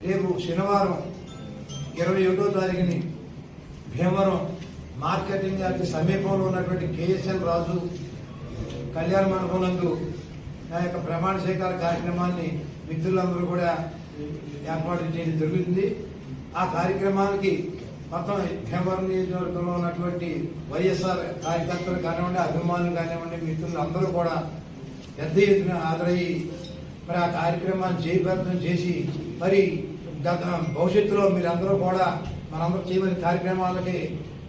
రేపు శనివారం ఇరవై ఒకటో తారీఖుని భీమవరం మార్కెటింగ్ యార్డ్ సమీపంలో ఉన్నటువంటి కేఎస్ఎల్ రాజు కళ్యాణ మండపంలో నా యొక్క ప్రమాణ స్వీకార కార్యక్రమాన్ని మిత్రులందరూ కూడా ఏర్పాటు చేయడం జరుగుతుంది. ఆ కార్యక్రమానికి మొత్తం భీమవరం నియోజకవర్గంలో ఉన్నటువంటి వైఎస్ఆర్ కార్యకర్తలు కానివ్వండి అభిమానులు కానివ్వండి మిత్రులు అందరూ కూడా పెద్ద ఎత్తున హాజరయ్యి మరి ఆ కార్యక్రమాన్ని జయప్రదం చేసి మరి గత భవిష్యత్తులో మీరందరూ కూడా మనందరూ చేయవలసిన కార్యక్రమాలకి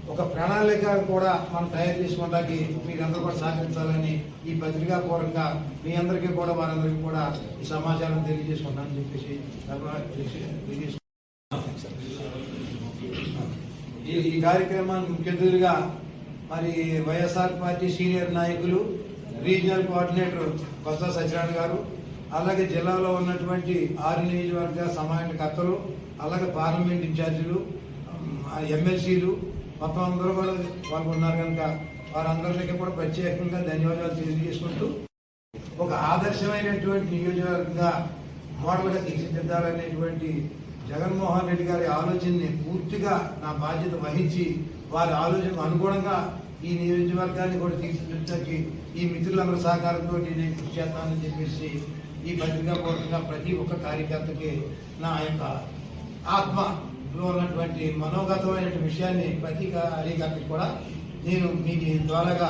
ఒక ప్రణాళిక కూడా మనం తయారు చేసుకోవడానికి మీరందరూ కూడా సహకరించాలని ఈ పత్రికా పూర్వకంగా మీ అందరికీ కూడా వారందరికీ కూడా ఈ సమాచారం తెలియజేసుకుంటానని చెప్పేసి ఈ ఈ కార్యక్రమానికి ముఖ్య అతిథులుగా మరి వైఎస్ఆర్ పార్టీ సీనియర్ నాయకులు రీజనల్ కోఆర్డినేటర్ కొత్త సత్యనారాయణ గారు అలాగే జిల్లాలో ఉన్నటువంటి ఆరు నియోజకవర్గ సమన్వయకర్తలు అలాగే పార్లమెంట్ ఇన్ఛార్జీలు ఎమ్మెల్సీలు మొత్తం అందరూ కూడా వాళ్ళు ఉన్నారు కనుక వారందరికీ కూడా ప్రత్యేకంగా ధన్యవాదాలు తెలియజేసుకుంటూ ఒక ఆదర్శమైనటువంటి నియోజకవర్గంగా మోడల్గా తీర్చిదిద్దాలనేటువంటి జగన్మోహన్ రెడ్డి గారి ఆలోచనని పూర్తిగా నా బాధ్యత వహించి వారి ఆలోచనకు అనుగుణంగా ఈ నియోజకవర్గాన్ని కూడా తీర్చిదిద్దడానికి ఈ మిత్రులందరి సహకారంతో నేను కృషి చేస్తానని చెప్పేసి ఈ పత్రికా పూర్వకంగా ప్రతి ఒక్క కార్యకర్తకి నా యొక్క ఆత్మలో ఉన్నటువంటి మనోగతమైన విషయాన్ని ప్రతి కార్యకర్తకి కూడా నేను మీ ద్వారాగా